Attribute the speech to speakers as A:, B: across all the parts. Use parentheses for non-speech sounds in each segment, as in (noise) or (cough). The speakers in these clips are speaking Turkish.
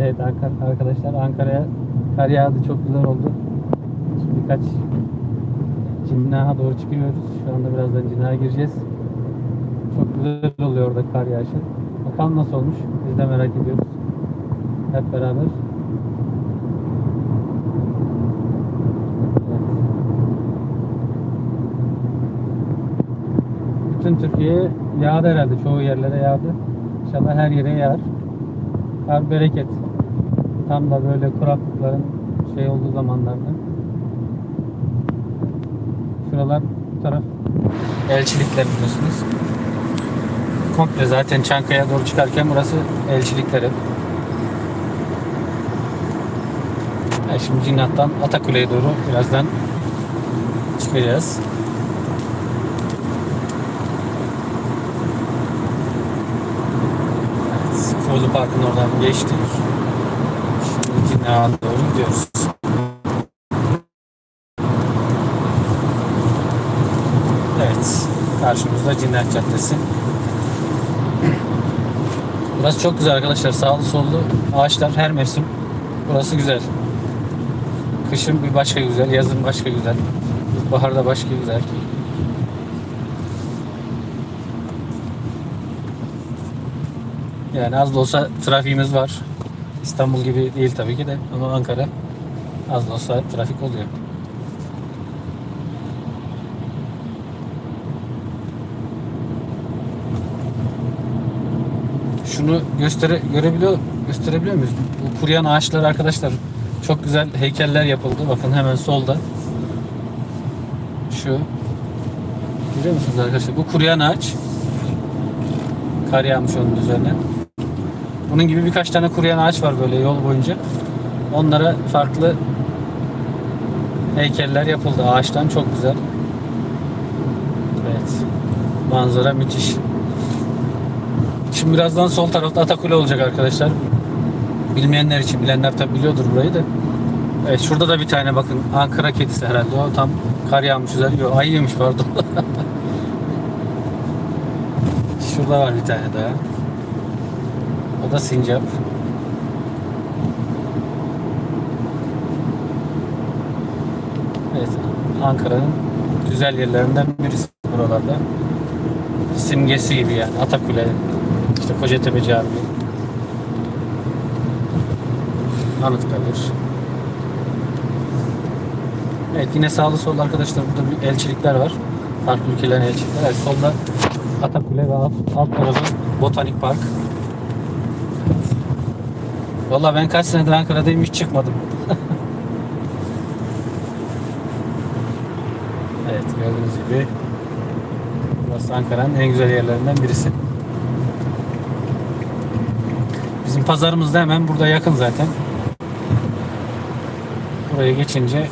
A: Evet arka- arkadaşlar Ankara'ya kar yağdı çok güzel oldu. Şimdi birkaç Cinnah'a doğru çıkıyoruz. Şu anda birazdan Cinnah'a gireceğiz. Çok güzel oluyor orada kar yağışı. Bakalım nasıl olmuş. Biz de merak ediyoruz. Hep beraber. Bütün Türkiye yağdı herhalde. Çoğu yerlere yağdı. İnşallah her yere yağar. Kar bereket. Tam da böyle kuraklıkların şey olduğu zamanlarda. Şuralar bu taraf elçilikler biliyorsunuz. Komple zaten Çankaya doğru çıkarken burası elçilikleri. Ha, şimdi Cinnat'tan Atakule'ye doğru birazdan çıkacağız. Kuğulu Park'ın oradan geçtik. Cinnat'a doğru gidiyoruz. Evet, karşımızda Cinnat Caddesi. Burası çok güzel arkadaşlar. Sağlı sollu ağaçlar her mevsim. Burası güzel. Kışın bir başka güzel, yazın başka güzel. Baharda başka güzel. Yani az da olsa trafiğimiz var. İstanbul gibi değil tabii ki de ama Ankara az da olsa trafik oluyor. Şunu göstere görebiliyor gösterebiliyor muyuz? Bu kuruyan ağaçlar arkadaşlar çok güzel heykeller yapıldı. Bakın hemen solda. Şu. Görüyor musunuz arkadaşlar? Bu kuruyan ağaç. Kar yağmış onun üzerine. Bunun gibi birkaç tane kuruyan ağaç var böyle yol boyunca. Onlara farklı heykeller yapıldı ağaçtan çok güzel. Evet. Manzara müthiş. Şimdi birazdan sol tarafta Atakule olacak arkadaşlar. Bilmeyenler için, bilenler tabi biliyordur burayı da. Evet şurada da bir tane bakın Ankara kedisi herhalde o tam kar yağmış üzeri. Yok ayıymış pardon. (laughs) Şurada var bir tane daha. O da sincap. Evet Ankara'nın güzel yerlerinden birisi buralarda. Simgesi gibi yani Atakule, işte Kocatepe Camii, Anıtkabir. Evet yine sağlı sollu arkadaşlar burada bir elçilikler var. Farklı ülkelerin elçilikleri. Evet, solda Atakule ve alt, alt tarafı Botanik Park. Valla ben kaç senedir Ankara'dayım hiç çıkmadım. (laughs) evet gördüğünüz gibi burası Ankara'nın en güzel yerlerinden birisi. Bizim pazarımız da hemen burada yakın zaten. Buraya geçince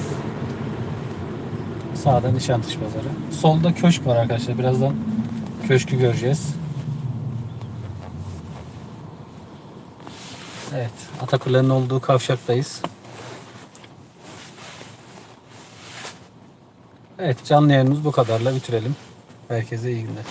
A: sağda Nişantaşı pazarı. Solda köşk var arkadaşlar. Birazdan köşkü göreceğiz. Evet, Atakule'nin olduğu kavşaktayız. Evet, canlı yayınımız bu kadarla bitirelim. Herkese iyi günler.